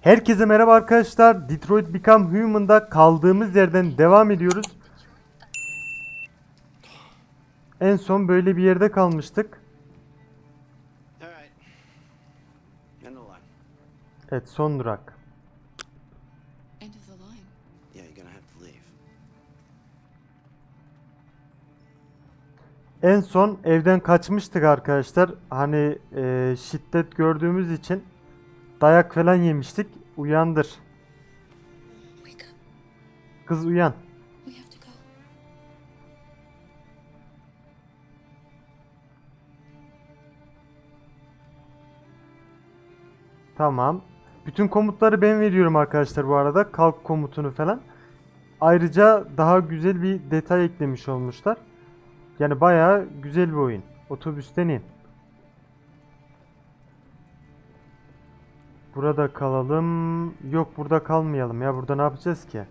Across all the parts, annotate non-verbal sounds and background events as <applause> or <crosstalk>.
Herkese merhaba arkadaşlar. Detroit Become Human'da kaldığımız yerden devam ediyoruz. En son böyle bir yerde kalmıştık. Evet son durak. En son evden kaçmıştık arkadaşlar. Hani e, şiddet gördüğümüz için dayak falan yemiştik. Uyandır. Kız uyan. Tamam. Bütün komutları ben veriyorum arkadaşlar bu arada. Kalk komutunu falan. Ayrıca daha güzel bir detay eklemiş olmuşlar. Yani bayağı güzel bir oyun. Otobüsten in. Burada kalalım. Yok burada kalmayalım ya. Burada ne yapacağız ki?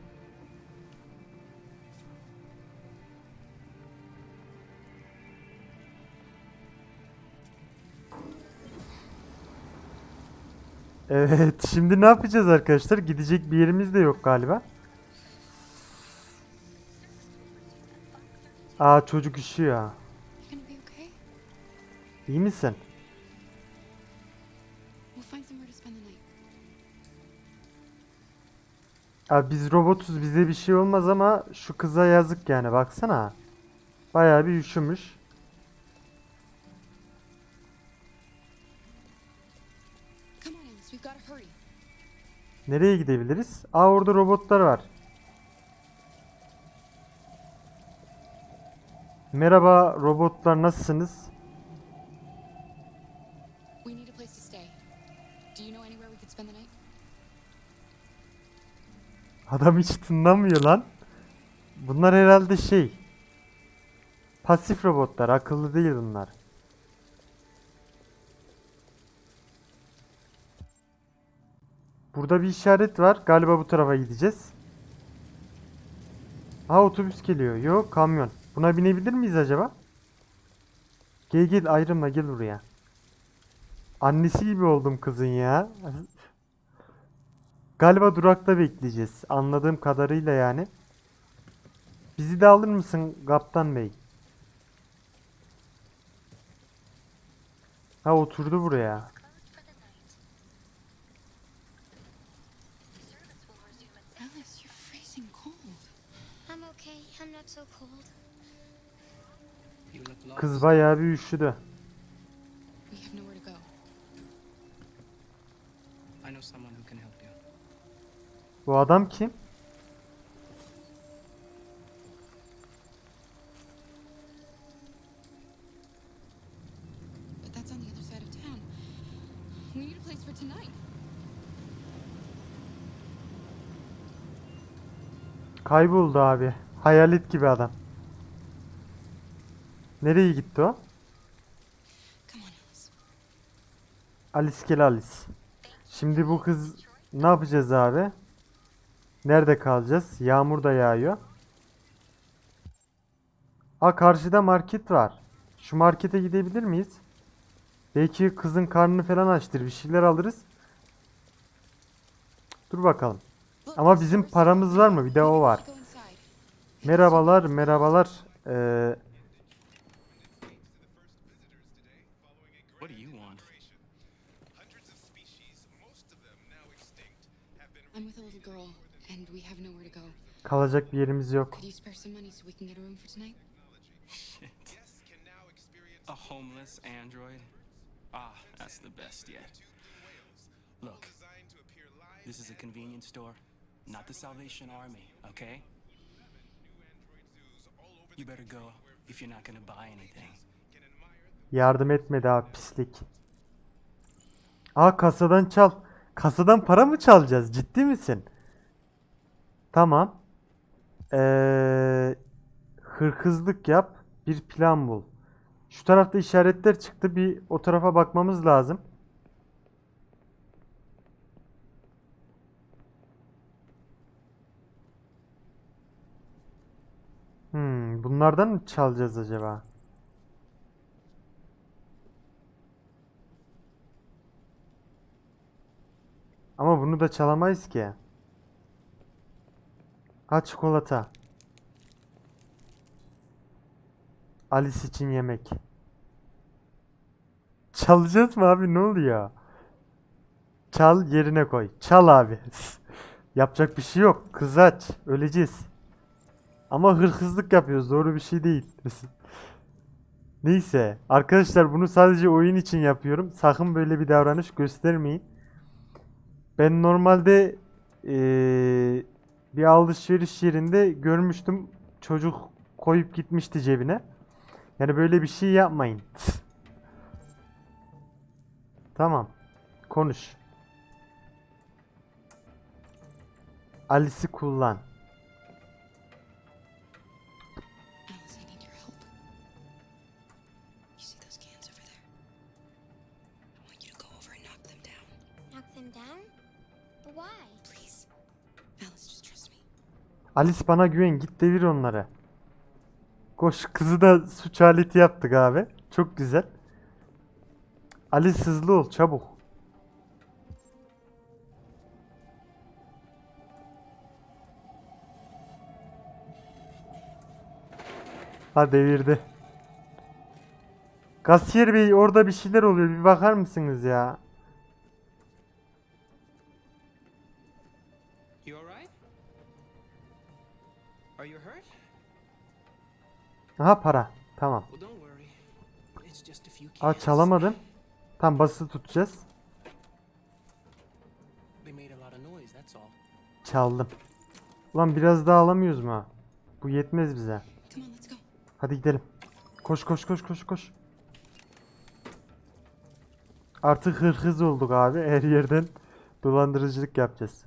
Evet, şimdi ne yapacağız arkadaşlar? Gidecek bir yerimiz de yok galiba. Aa çocuk üşüyor. İyi misin? Abi biz robotuz bize bir şey olmaz ama şu kıza yazık yani baksana. Bayağı bir üşümüş. Nereye gidebiliriz? Aa orada robotlar var. Merhaba robotlar nasılsınız? Adam hiç tınlamıyor lan. Bunlar herhalde şey. Pasif robotlar, akıllı değil bunlar. Burada bir işaret var. Galiba bu tarafa gideceğiz. Ha otobüs geliyor. Yok kamyon. Buna binebilir miyiz acaba? Gel gel ayrılma gel buraya. Annesi gibi oldum kızın ya. Galiba durakta bekleyeceğiz. Anladığım kadarıyla yani. Bizi de alır mısın kaptan bey? Ha oturdu buraya. Kız bayağı bir üşüdü. Place for tonight. Kayboldu abi. Hayalet gibi adam. Nereye gitti o? Alice gel Alice. Şimdi bu kız ne yapacağız abi? Nerede kalacağız? Yağmur da yağıyor. Ha karşıda market var. Şu markete gidebilir miyiz? Belki kızın karnını falan açtır. Bir şeyler alırız. Dur bakalım. Ama bizim paramız var mı? Bir de o var. Merhabalar, merhabalar. Ee, What do you want? I'm with a little girl, and we have nowhere to go. Kalacak bir yerimiz yok. <laughs> A homeless android? Ah, that's the best yet. Look, this is a convenience store, not the Salvation Army, okay? You better go if you're not gonna buy anything. Yardım etmedi abi pislik. Aa kasadan çal. Kasadan para mı çalacağız? Ciddi misin? Tamam. Ee, hırkızlık yap. Bir plan bul. Şu tarafta işaretler çıktı. Bir o tarafa bakmamız lazım. Hmm, bunlardan mı çalacağız acaba? Ama bunu da çalamayız ki. Ha çikolata. Alice için yemek. Çalacağız mı abi ne oluyor? Çal yerine koy. Çal abi. <laughs> Yapacak bir şey yok. Kız aç. Öleceğiz. Ama hırsızlık yapıyoruz. Doğru bir şey değil. <laughs> Neyse. Arkadaşlar bunu sadece oyun için yapıyorum. Sakın böyle bir davranış göstermeyin. Ben normalde eee, bir alışveriş yerinde görmüştüm. Çocuk koyup gitmişti cebine. Yani böyle bir şey yapmayın. Tamam. Konuş. Alice'i kullan. Alice bana güven git devir onları. Koş kızı da suç aleti yaptık abi. Çok güzel. Alice hızlı ol çabuk. Ha devirdi. Kasiyer bey orada bir şeyler oluyor bir bakar mısınız ya? Aha para. Tamam. Aa çalamadım. Tam basılı tutacağız. Çaldım. Ulan biraz daha alamıyoruz mu? Bu yetmez bize. Hadi gidelim. Koş koş koş koş koş. Artık hırhız olduk abi. <laughs> Her yerden dolandırıcılık yapacağız.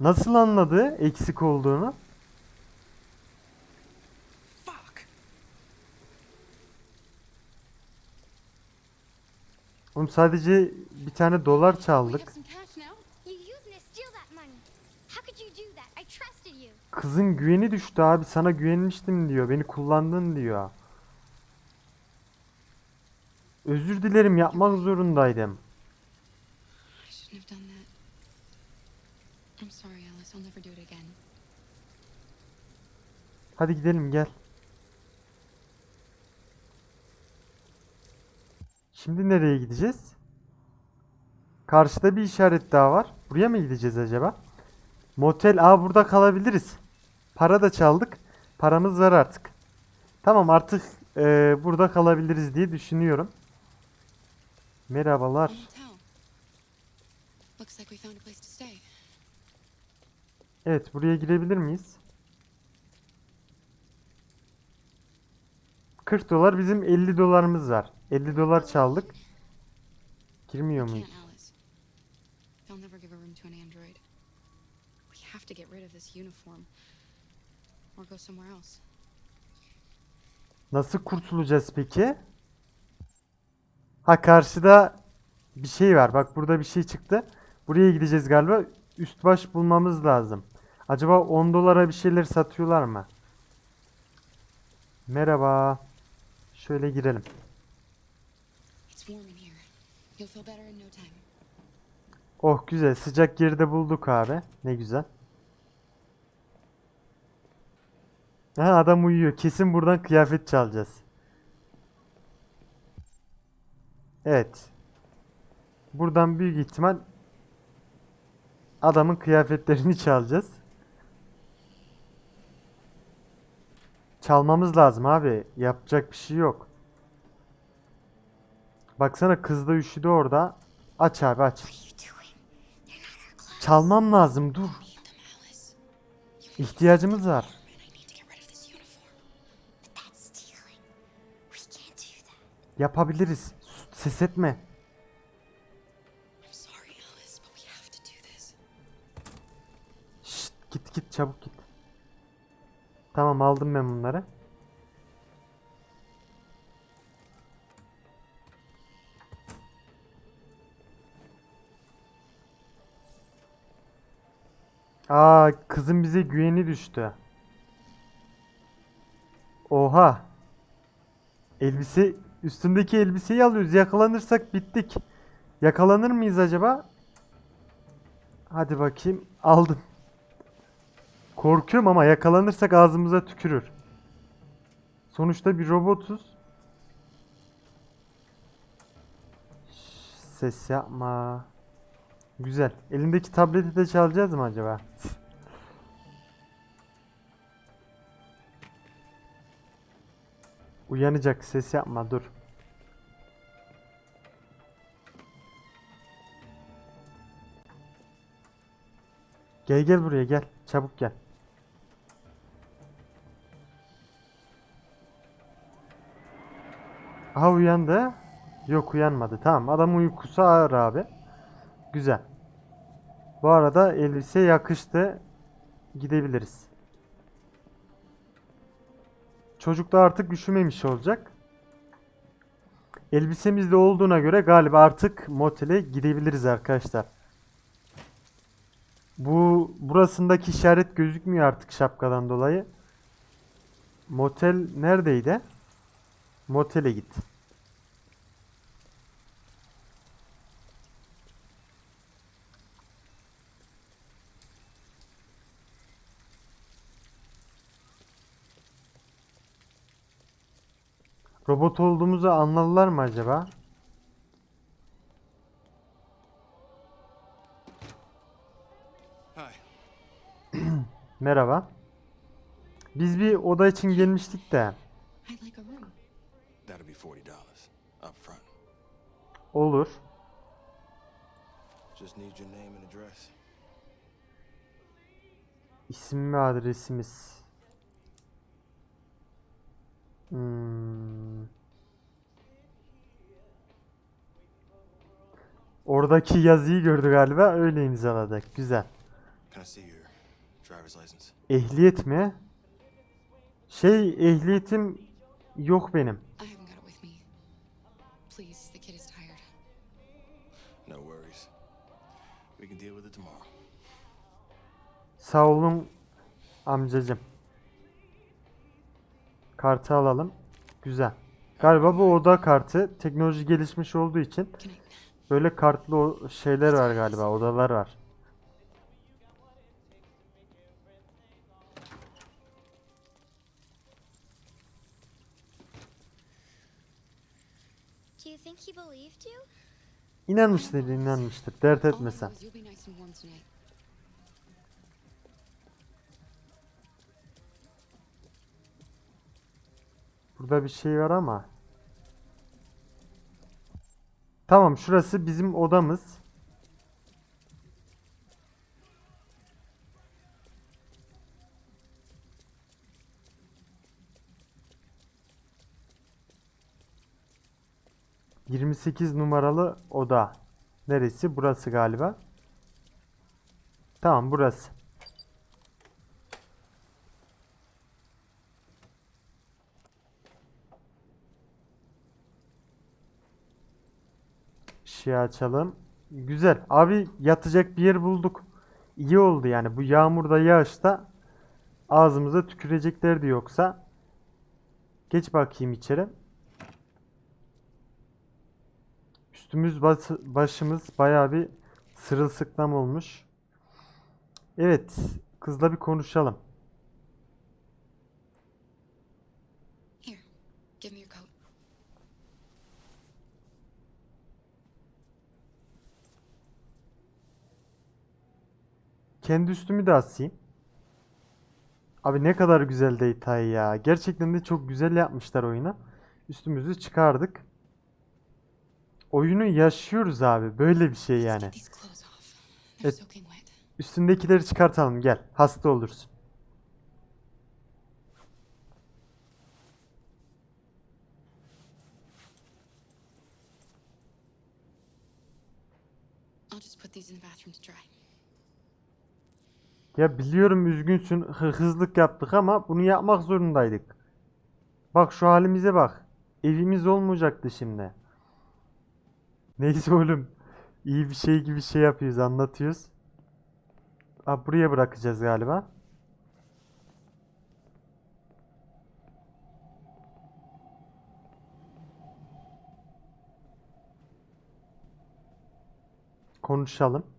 Nasıl anladı eksik olduğunu? Oğlum sadece bir tane dolar çaldık. Kızın güveni düştü abi. Sana güvenmiştim diyor. Beni kullandın diyor. Özür dilerim yapmak zorundaydım. I shouldn't have done that. I'm sorry, Alice. I'll never do it again. Hadi gidelim gel. Şimdi nereye gideceğiz? Karşıda bir işaret daha var. Buraya mı gideceğiz acaba? Motel. Aa burada kalabiliriz. Para da çaldık. Paramız var artık. Tamam artık eee, burada kalabiliriz diye düşünüyorum. Merhabalar. Evet buraya girebilir miyiz? 40 dolar bizim 50 dolarımız var. 50 dolar çaldık. Girmiyor muyuz? can't, Alice. They'll never give a room to an android. We have to get rid of this uniform. Or go somewhere else. Nasıl kurtulacağız peki? Ha karşıda bir şey var. Bak burada bir şey çıktı. Buraya gideceğiz galiba. Üst baş bulmamız lazım. Acaba 10 dolara bir şeyler satıyorlar mı? Merhaba. Şöyle girelim. Oh güzel. Sıcak yerde bulduk abi. Ne güzel. Ha adam uyuyor. Kesin buradan kıyafet çalacağız. Evet. Buradan büyük ihtimal adamın kıyafetlerini çalacağız. Çalmamız lazım abi. Yapacak bir şey yok. Baksana kız da üşüdü orada. Aç abi aç. Çalmam lazım dur. İhtiyacımız var. Yapabiliriz. Ses etme. Şşt, git git çabuk git. Tamam aldım ben bunları. Aa kızın bize güveni düştü. Oha. Elbise üstündeki elbiseyi alıyoruz. Yakalanırsak bittik. Yakalanır mıyız acaba? Hadi bakayım. Aldın. Korkuyorum ama yakalanırsak ağzımıza tükürür. Sonuçta bir robotuz. Ses yapma. Güzel. Elindeki tableti de çalacağız mı acaba? Uyanacak ses yapma dur. Gel gel buraya gel. Çabuk gel. Aha uyandı. Yok uyanmadı. Tamam adam uykusu ağır abi. Güzel. Bu arada elbise yakıştı. Gidebiliriz. Çocuk da artık üşümemiş olacak. Elbisemiz de olduğuna göre galiba artık motele gidebiliriz arkadaşlar. Bu burasındaki işaret gözükmüyor artık şapkadan dolayı. Motel neredeydi? Motele git. Robot olduğumuzu anladılar mı acaba? Hi. <clears throat> Merhaba. Biz bir oda için gelmiştik de. Olur. İsim ve adresimiz. Hmm. Oradaki yazıyı gördü galiba. Öyle imzaladık. Güzel. Ehliyet mi? Şey ehliyetim yok benim. Sağ olun amcacım. Kartı alalım. Güzel. Galiba bu oda kartı teknoloji gelişmiş olduğu için? Böyle kartlı şeyler var galiba, odalar var. Do you think he believed you? İnanmıştır, inanmıştır. Dert All I etme know sen. is you'll be nice and warm tonight. Burada bir şey var ama. Tamam, şurası bizim odamız. Yirmi sekiz numaralı oda. Neresi? Burası galiba. Tamam, burası. Işığı açalım. Güzel. Abi yatacak bir yer bulduk. İyi oldu yani. Bu yağmurda yağışta ağzımıza tüküreceklerdi yoksa. Geç bakayım içeri. Üstümüz başımız bayağı bir sırılsıklam olmuş. Evet. Kızla bir konuşalım. Kendi üstümü de asayım. Abi ne kadar güzel detay ya. Gerçekten de çok güzel yapmışlar oyunu. Üstümüzü çıkardık. Oyunu yaşıyoruz abi. Böyle bir şey yani. get these clothes off. They're Et- soaking wet. Üstündekileri çıkartalım gel. Hasta olursun. I'll just put these in the bathroom to dry. Ya biliyorum üzgünsün. Hırsızlık yaptık ama bunu yapmak zorundaydık. Bak şu halimize bak. Evimiz olmayacaktı şimdi. Neyse oğlum. İyi bir şey gibi şey yapıyoruz, anlatıyoruz. Aa, buraya bırakacağız galiba. Konuşalım.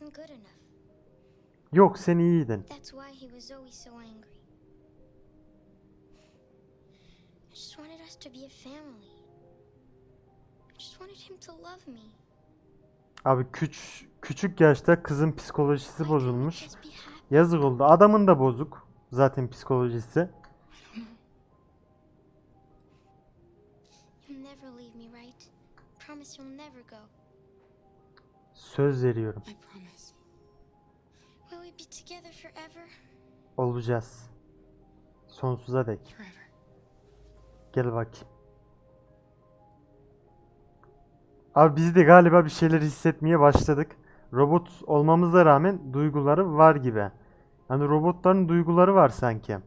Wasn't good enough. Yok sen iyiydin. That's why he was always so angry. I just wanted us to be a family. I just wanted him to love me. Abi küç küçük yaşta kızın psikolojisi bozulmuş. Yazık oldu. Adamın da bozuk. Zaten psikolojisi. Söz veriyorum. Olacağız. Sonsuza dek. Gel bakayım. Abi biz de galiba bir şeyler hissetmeye başladık. Robot olmamıza rağmen duyguları var gibi. Hani robotların duyguları var sanki.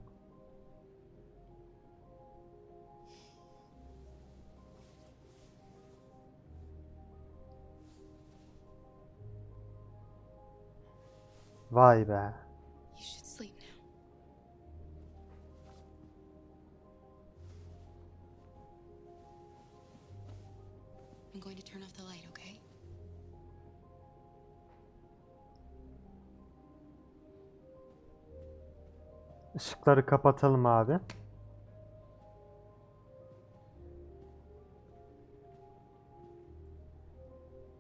Vay be. I'm going to turn off the light, okay? Işıkları kapatalım abi.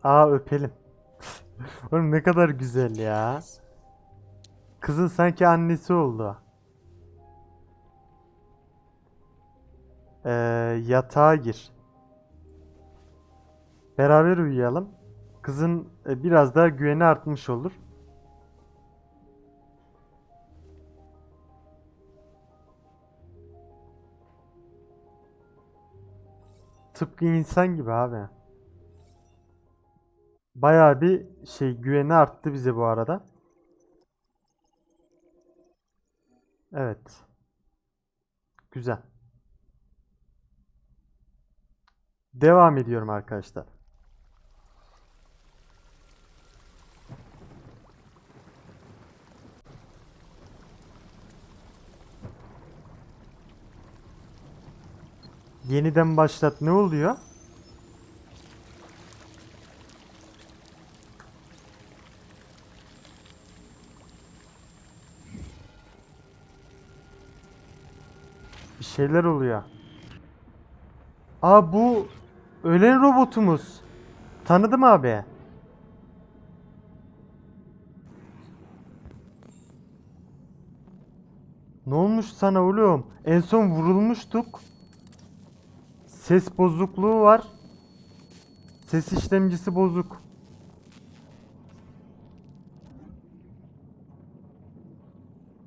Aa öpelim. <laughs> Oğlum ne kadar güzel ya. Kızın sanki annesi oldu. Ee, yatağa gir. Beraber uyuyalım. Kızın e, biraz daha güveni artmış olur. Tıpkı insan gibi abi. Bayağı bir şey güveni arttı bize bu arada. Evet. Güzel. Devam ediyorum arkadaşlar. Yeniden başlat. Ne oluyor? Bir şeyler oluyor. Aa bu ölen robotumuz. Tanıdım abi. Ne olmuş sana oğlum? En son vurulmuştuk. Ses bozukluğu var. Ses işlemcisi bozuk.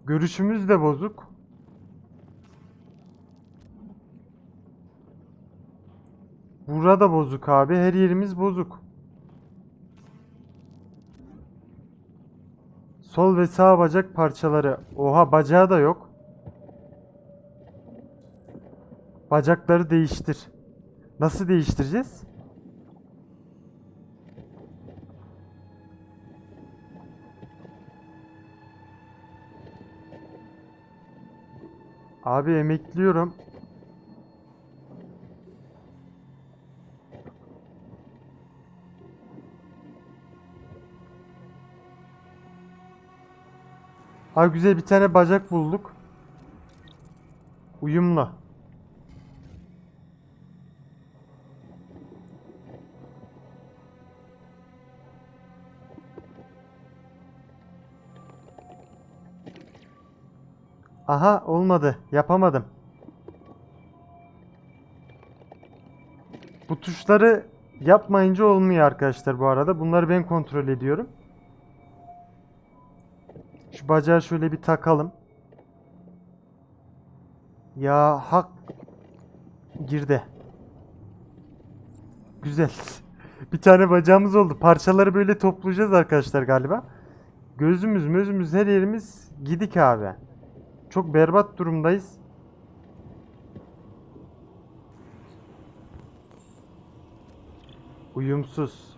Görüşümüz de bozuk. Burada bozuk abi. Her yerimiz bozuk. Sol ve sağ bacak parçaları. Oha bacağı da yok. Bacakları değiştir. Nasıl değiştireceğiz? Abi emekliyorum. Abi güzel bir tane bacak bulduk. Uyumlu. Aha olmadı. Yapamadım. Bu tuşları yapmayınca olmuyor arkadaşlar bu arada. Bunları ben kontrol ediyorum. Şu bacağı şöyle bir takalım. Ya hak girdi. Güzel. <laughs> Bir tane bacağımız oldu. Parçaları böyle toplayacağız arkadaşlar galiba. Gözümüz, mözümüz, her yerimiz gidik abi. Çok berbat durumdayız. Uyumsuz.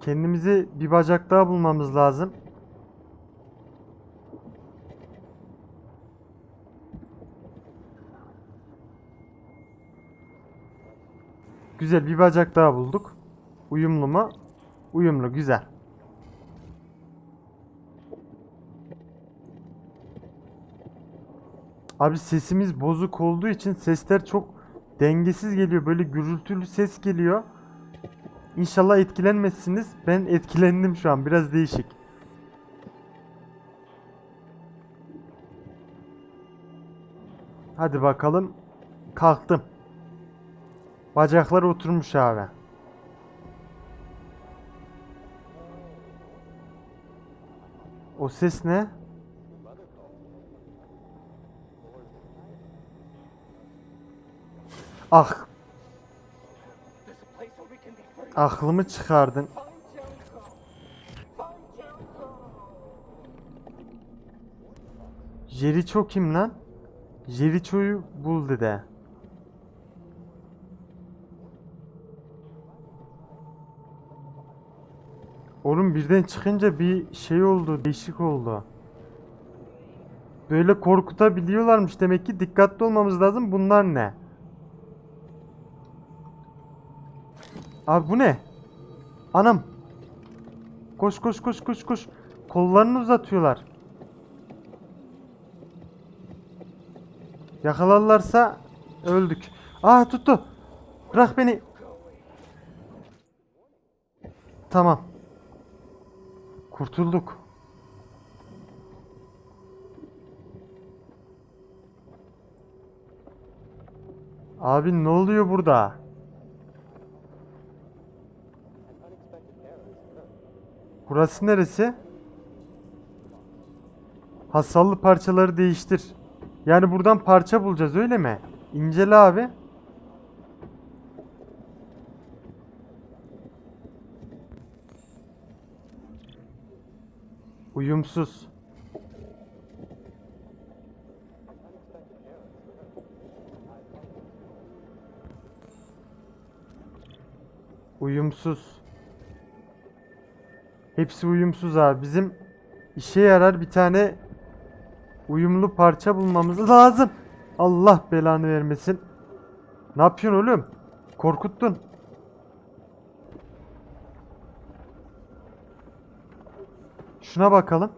Kendimizi bir bacak daha bulmamız lazım. Güzel bir bacak daha bulduk. Uyumlu mu? Uyumlu güzel. Abi sesimiz bozuk olduğu için sesler çok dengesiz geliyor. Böyle gürültülü ses geliyor. İnşallah etkilenmezsiniz. Ben etkilendim şu an. Biraz değişik. Hadi bakalım. Kalktım. Bacaklar oturmuş abi. O ses ne? Ah. Aklımı çıkardın. Jericho kim lan? Jericho'yu bul dedi. Oğlum birden çıkınca bir şey oldu, değişik oldu. Böyle korkutabiliyorlarmış demek ki dikkatli olmamız lazım. Bunlar ne? Abi bu ne? Anam. Koş koş koş koş koş. Kollarını uzatıyorlar. Yakalarlarsa öldük. Ah tuttu. Bırak beni. Tamam. Kurtulduk. Abi ne oluyor burada? Burası neresi? Hasarlı parçaları değiştir. Yani buradan parça bulacağız öyle mi? İncele abi. Uyumsuz. Uyumsuz. Hepsi uyumsuz abi. Bizim işe yarar bir tane uyumlu parça bulmamız lazım. Allah belanı vermesin. Ne yapıyorsun oğlum? Korkuttun. Şuna bakalım.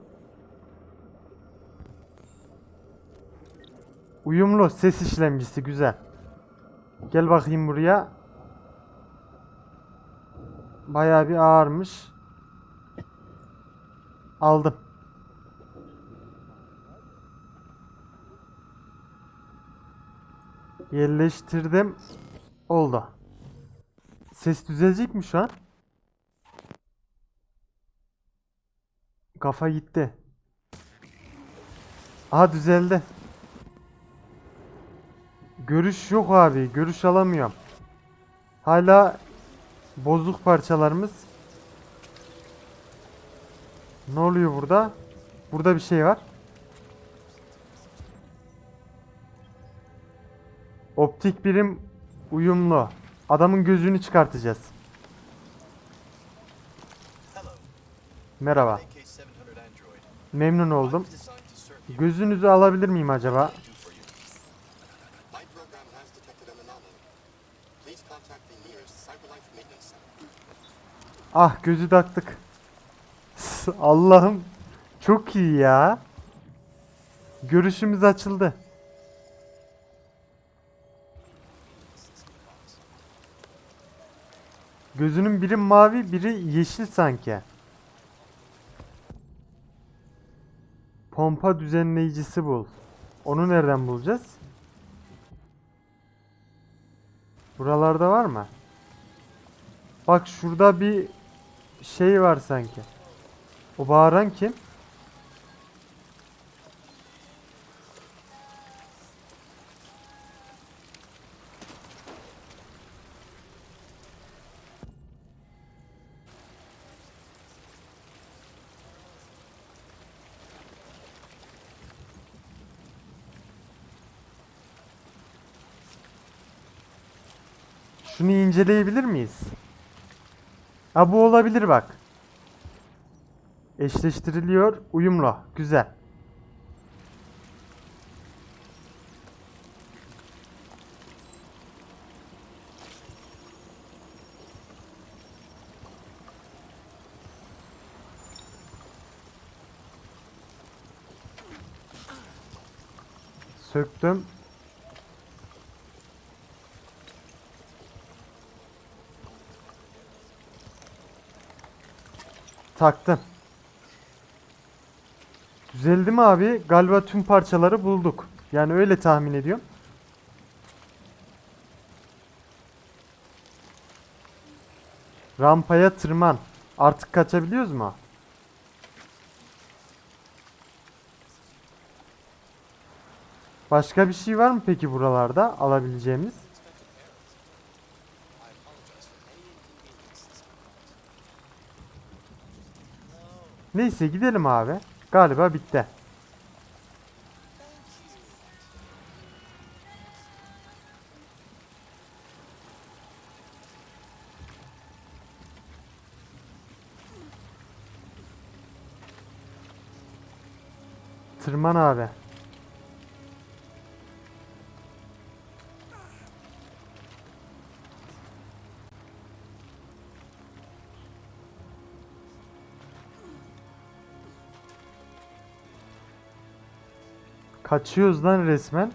Uyumlu ses işlemcisi güzel. Gel bakayım buraya. Bayağı bir ağırmış. Aldım. Yerleştirdim. Oldu. Ses düzelecek mi şu an? Kafa gitti. Aha düzeldi. Görüş yok abi. Görüş alamıyorum. Hala bozuk parçalarımız. Ne oluyor burada? Burada bir şey var. Optik birim uyumlu. Adamın gözünü çıkartacağız. Merhaba. AK-700 Android. Memnun oldum. Gözünüzü alabilir miyim acaba? Ah gözü taktık. <laughs> Allah'ım çok iyi ya. Görüşümüz açıldı. Gözünün biri mavi, biri yeşil sanki. Pompa düzenleyicisi bul. Onu nereden bulacağız? Buralarda var mı? Bak şurada bir şey var sanki. O bağıran kim? İnceleyebilir miyiz? Ha bu olabilir bak. Eşleştiriliyor. Uyumlu. Güzel. Söktüm. Taktım. Düzeldi mi abi? Galiba tüm parçaları bulduk. Yani öyle tahmin ediyorum. Rampaya tırman. Artık kaçabiliyoruz mu? Başka bir şey var mı peki buralarda alabileceğimiz? Neyse gidelim abi. Galiba bitti. Tırman abi. Kaçıyoruz lan resmen.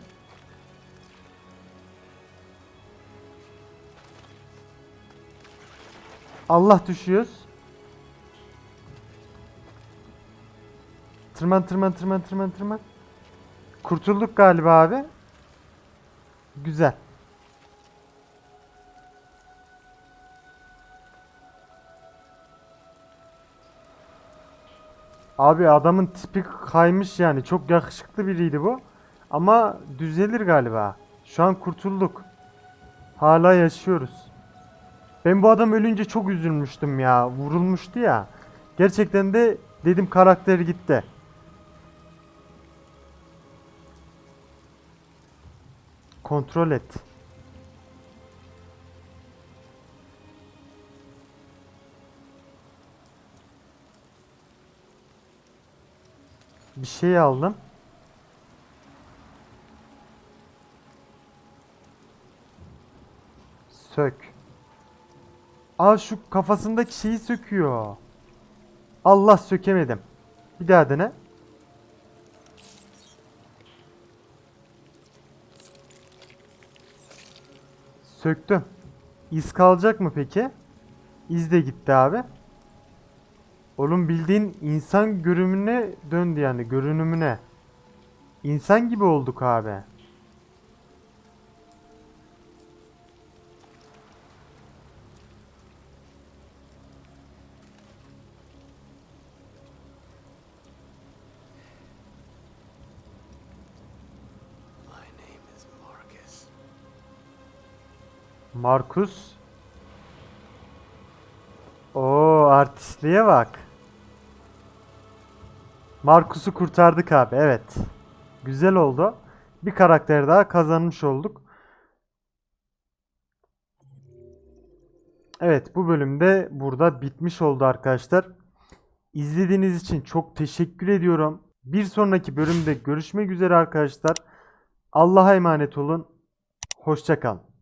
Allah düşüyoruz. Tırman tırman tırman tırman tırman. Kurtulduk galiba abi. Güzel. Abi adamın tipi kaymış yani. Çok yakışıklı biriydi bu. Ama düzelir galiba. Şu an kurtulduk. Hala yaşıyoruz. Ben bu adam ölünce çok üzülmüştüm ya. Vurulmuştu ya. Gerçekten de dedim karakter gitti. Kontrol et. Bir şey aldım. Sök. Aa şu kafasındaki şeyi söküyor. Allah sökemedim. Bir daha dene. Söktüm. İz kalacak mı peki? İz de gitti abi. Oğlum bildiğin insan görünümüne döndü yani görünümüne. İnsan gibi olduk abi. My name is Marcus. Oo artistliğe bak. Markus'u kurtardık abi evet. Güzel oldu. Bir karakter daha kazanmış olduk. Evet bu bölümde burada bitmiş oldu arkadaşlar. İzlediğiniz için çok teşekkür ediyorum. Bir sonraki bölümde görüşmek üzere arkadaşlar. Allah'a emanet olun. Hoşça kalın.